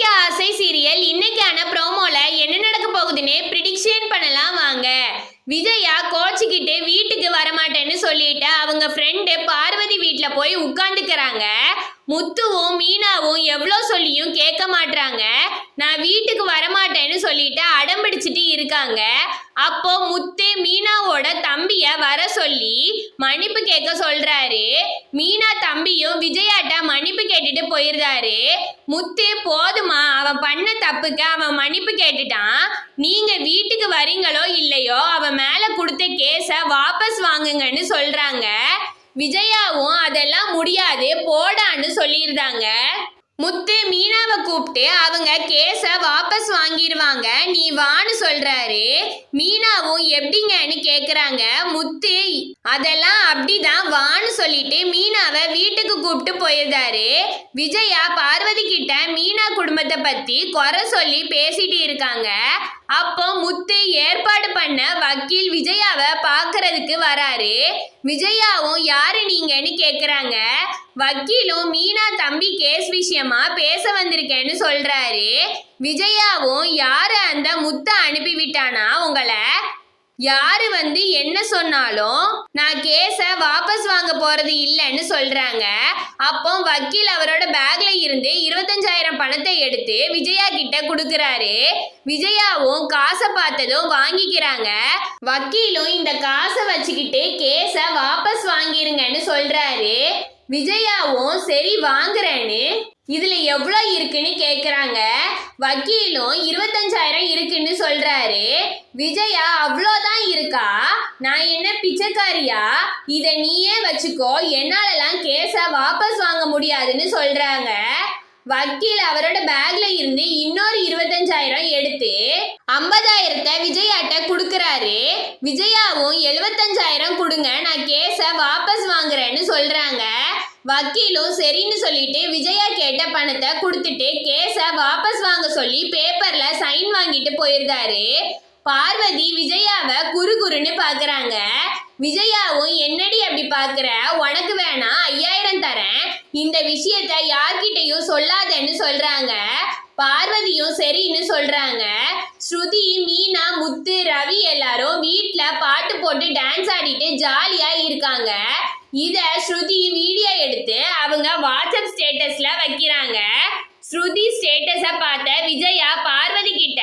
அன்னைக்கு ஆசை சீரியல் இன்னைக்கான ப்ரோமோல என்ன நடக்க போகுதுன்னு ப்ரிடிக்ஷன் பண்ணலாம் வாங்க. விஜயா கோச்சிக்கிட்டு வீட்டுக்கு வரமாட்டேன்னு சொல்லிட்டு அவங்க ஃப்ரெண்டு பார்வதி வீட்டில் போய் உட்காந்துக்கிறாங்க முத்துவும் மீனாவும் எவ்வளோ சொல்லியும் கேட்க மாட்டாங்க நான் வீட்டுக்கு வரமாட்டேன்னு சொல்லிட்டு அடம் பிடிச்சிட்டு இருக்காங்க. அப்போ முத்து மீனாவோட தம்பிய வர சொல்லி மன்னிப்பு கேட்க சொல்றாரு. மீனா தம்பியும் விஜயாட்ட மன்னிப்பு கேட்டுட்டு போயிருந்தாரு. முத்து போதுமா அவன் பண்ண தப்புக்கு அவன் மன்னிப்பு கேட்டுட்டான். நீங்க வீட்டுக்கு வரீங்களோ இல்லையோ அவன் மேல கொடுத்த கேஸ வாபஸ் வாங்குங்கன்னு சொல்றாங்க. விஜயாவும் அதெல்லாம் முடியாது போடான்னு சொல்லியிருந்தாங்க. முத்து மீனாவை கூப்பிட்டு அவங்க கேஸை வாபஸ் வாங்கிடுவாங்க. நீ வான்னு சொல்றாரு. மீனாவும் எப்படிங்கன்னு கேக்குறாங்க. முத்து அதெல்லாம் அப்படிதான் வான்னு சொல்லிட்டு மீனாவை வீட்டுக்கு கூப்பிட்டு போயிருந்தாரு விஜயா பார்வதி கிட்ட மீனா குடும்பத்தை பத்தி குறை சொல்லி பேசிட்டு இருக்காங்க. அப்போ முத்து ஏற்பாடு பண்ண வக்கீல் விஜயாவை பார்க்கறதுக்கு வராரு. விஜயாவும் யாரு நீங்கன்னு கேக்குறாங்க. வக்கீலும் மீனா தம்பி கேஸ் விஷயமா பேச வந்திருக்கேன்னு சொல்றாரு. விஜயாவும் யாரு அந்த முத்த அனுப்பி விட்டானா உங்களை? யாரு வந்து என்ன சொன்னாலும் நான் கேஸை வாபஸ் வாங்க போறது இல்லைன்னு சொல்றாங்க. அப்போ வக்கீல் அவரோட பேக்ல இருந்து இருபத்தஞ்சாயிரம் பணத்தை எடுத்து விஜயா கிட்ட கொடுக்கறாரு. விஜயாவும் காசை பார்த்ததும் வாங்கிக்கிறாங்க. வக்கீலும் இந்த காசை வச்சுக்கிட்டு கேஸை வாபஸ் வாங்கிருங்கன்னு சொல்றாரு. விஜயாவும் சரி வாங்குறேன்னு இதுல எவ்வளோ இருக்குன்னு கேக்குறாங்க. வக்கீலும் இருபத்தஞ்சாயிரம் இருக்குன்னு சொல்றாரு. விஜயா அவ்வளோதான் இருக்கா? நான் என்ன பிச்சைக்காரியா? இதை நீயே வச்சுக்கோ. என்னாலலாம் கேஸை வாபஸ் வாங்க முடியாதுன்னு சொல்றாங்க. வக்கீல் அவரோட பேக்ல இருந்து இன்னொரு இருபத்தஞ்சாயிரம் எடுத்து ஐம்பதாயிரத்தை விஜயாட்ட கொடுக்கறாரு. விஜயாவும் எழுபத்தஞ்சாயிரம் கொடுங்க. நான் கேஸை வாபஸ் வாங்குறேன்னு சொல்றாங்க. வக்கீலும் சரின்னு சொல்லிட்டு விஜயா கேட்ட பணத்தை கொடுத்துட்டு கேஸை வாபஸ் வாங்க சொல்லி பேப்பர்ல சைன் வாங்கிட்டு போயிருந்தாரு. பார்வதி விஜயாவை குறு குறுன்னு பாக்குறாங்க. விஜயாவும் என்னடி அப்படி பாக்குற? உனக்கு வேணா ஐயாயிரம் தரேன். இந்த விஷயத்த யார்கிட்டயும் சொல்லாதேன்னு சொல்றாங்க. பார்வதியும் சரின்னு சொல்றாங்க. ஸ்ருதி மீனா முத்து ரவி எல்லாரும் வீட்டுல பாட்டு போட்டு டான்ஸ் ஆடிட்டு ஜாலியா இருக்காங்க. இத ஸ்ருதி வீடியோ எடுத்து அவங்க வாட்ஸ்அப் ஸ்டேட்டஸ்ல வைக்கிறாங்க. ஸ்ருதி ஸ்டேட்டஸ பார்த்த விஜயா பார்வதி கிட்ட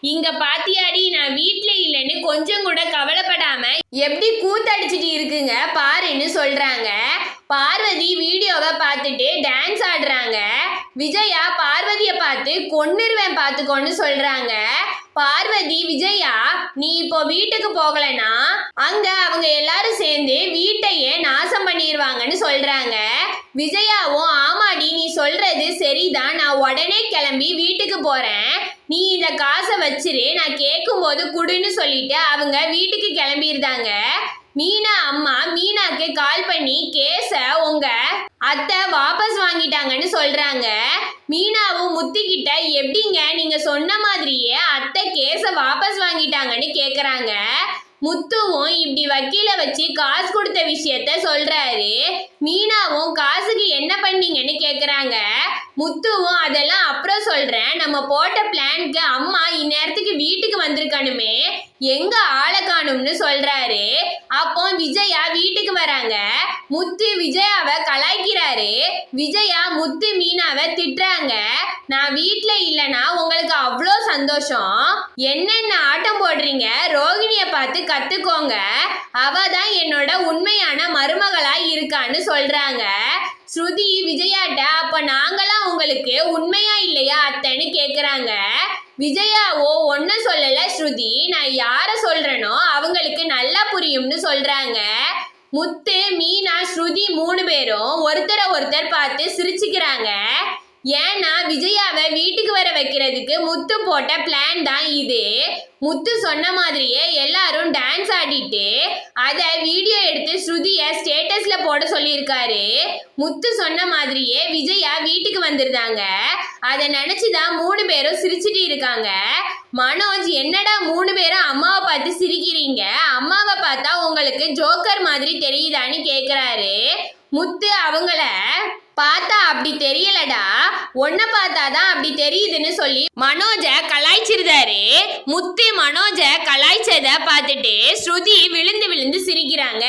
இங்க பாத்தியாடி நான் வீட்ல இல்லைன்னு கொஞ்சம் கூட கவலைப்படாம எப்படி கூத்தடிச்சிட்டு இருக்குங்க? பாருன்னு சொல்றாங்க. பார்வதி வீடியோவை பார்த்துட்டு டான்ஸ் ஆடுறாங்க. விஜயா பார்வதியை பார்த்து கொன்னுருவேன் பார்த்துக்கோன்னு சொல்றாங்க. பார்வதி விஜயா நீ இப்போ வீட்டுக்கு போகலைன்னா அங்க அவங்க எல்லாரும் சேர்ந்து வீட்டையே நாசம் பண்ணிடுவாங்கன்னு சொல்றாங்க. விஜயாவும் ஆமாடி நீ சொல்றது சரிதான். நான் உடனே கிளம்பி வீட்டுக்கு போறேன். நீ இந்த காசை வச்சிரு. நான் கேட்கும்போது குடுன்னு சொல்லிட்டு அவங்க வீட்டுக்கு கிளம்பியிருந்தாங்க மீனா அம்மா மீனாக்கு கால் பண்ணி கேஸ உங்க அத்தை வாபஸ் வாங்கிட்டாங்கன்னு சொல்றாங்க. மீனாவும் முத்துக்கிட்ட எப்படிங்க நீங்க சொன்ன மாதிரியே அத்தை கேஸ வாபஸ் வாங்கிட்டாங்கன்னு கேக்குறாங்க. முத்துவும் இப்படி வக்கீல வச்சு காசு கொடுத்த விஷயத்த சொல்றாரு. மீனாவும் காசுக்கு என்ன பண்ணீங்கன்னு கேக்குறாங்க. முத்துவும் அதெல்லாம் அப்புறம் சொல்றேன். நம்ம போட்ட பிளான்க்கு அம்மா இந்நேரத்துக்கு வீட்டுக்கு வந்திருக்கணுமே. எங்க ஆளை காணும்னு சொல்றாரு. அப்போ விஜயா வீட்டுக்கு வராங்க. முத்து விஜயாவை கலாய்க்கிறாரு. விஜயா முத்து மீனாவை திட்டுறாங்க. நான் வீட்டுல இல்லைன்னா உங்களுக்கு அவ்வளோ சந்தோஷம். என்னென்ன ஆட்டம் போடுறீங்க? ரோகிணிய பார்த்து கத்துக்கோங்க. அவ தான் என்னோட உண்மையான மருமகளா இருக்கான்னு சொல்றாங்க. ஸ்ருதி விஜயாட்ட அப்ப நாங்களாம் உங்களுக்கு உண்மையா இல்லையா அத்தைன்னு கேக்குறாங்க. விஜயாவோ ஒன்னும் சொல்லல ஸ்ருதி. நான் யார சொல்றேனோ அவங்களுக்கு நல்லா புரியும்னு சொல்றாங்க. முத்து மீனா ஸ்ருதி மூணு பேரும் ஒருத்தரை ஒருத்தர் பார்த்து சிரிச்சுக்கிறாங்க. ஏன்னா விஜயாவை வீட்டுக்கு வர வைக்கிறதுக்கு முத்து போட்ட பிளான் தான் இது. முத்து சொன்ன மாதிரியே எல்லாரும் டான்ஸ் ஆடிட்டு அதை வீடியோ எடுத்து ஸ்ருதிய ஸ்டேட்டஸ்ல போட சொல்லியிருக்காரு. முத்து சொன்ன மாதிரியே விஜயா வீட்டுக்கு வந்திருந்தாங்க. அதை நினைச்சுதான் மூணு பேரும் சிரிச்சிட்டு இருக்காங்க. மனோஜ் என்னடா மூணு பேரும் அம்மாவை பார்த்து சிரிக்கிறீங்க? அம்மாவை பார்த்தா உங்களுக்கு ஜோக்கர் மாதிரி தெரியுதான்னு கேக்குறாரு. முத்து அவங்கள பார்த்தா அப்படி தெரியலடா. ஒன்ன பார்த்தாதான் அப்படி தெரியுதுன்னு சொல்லி மனோஜ கலாய்ச்சிருந்தாரு. முத்து மனோஜ கலாய்ச்சத பார்த்துட்டு ஸ்ருதி விழுந்து விழுந்து சிரிக்கிறாங்க.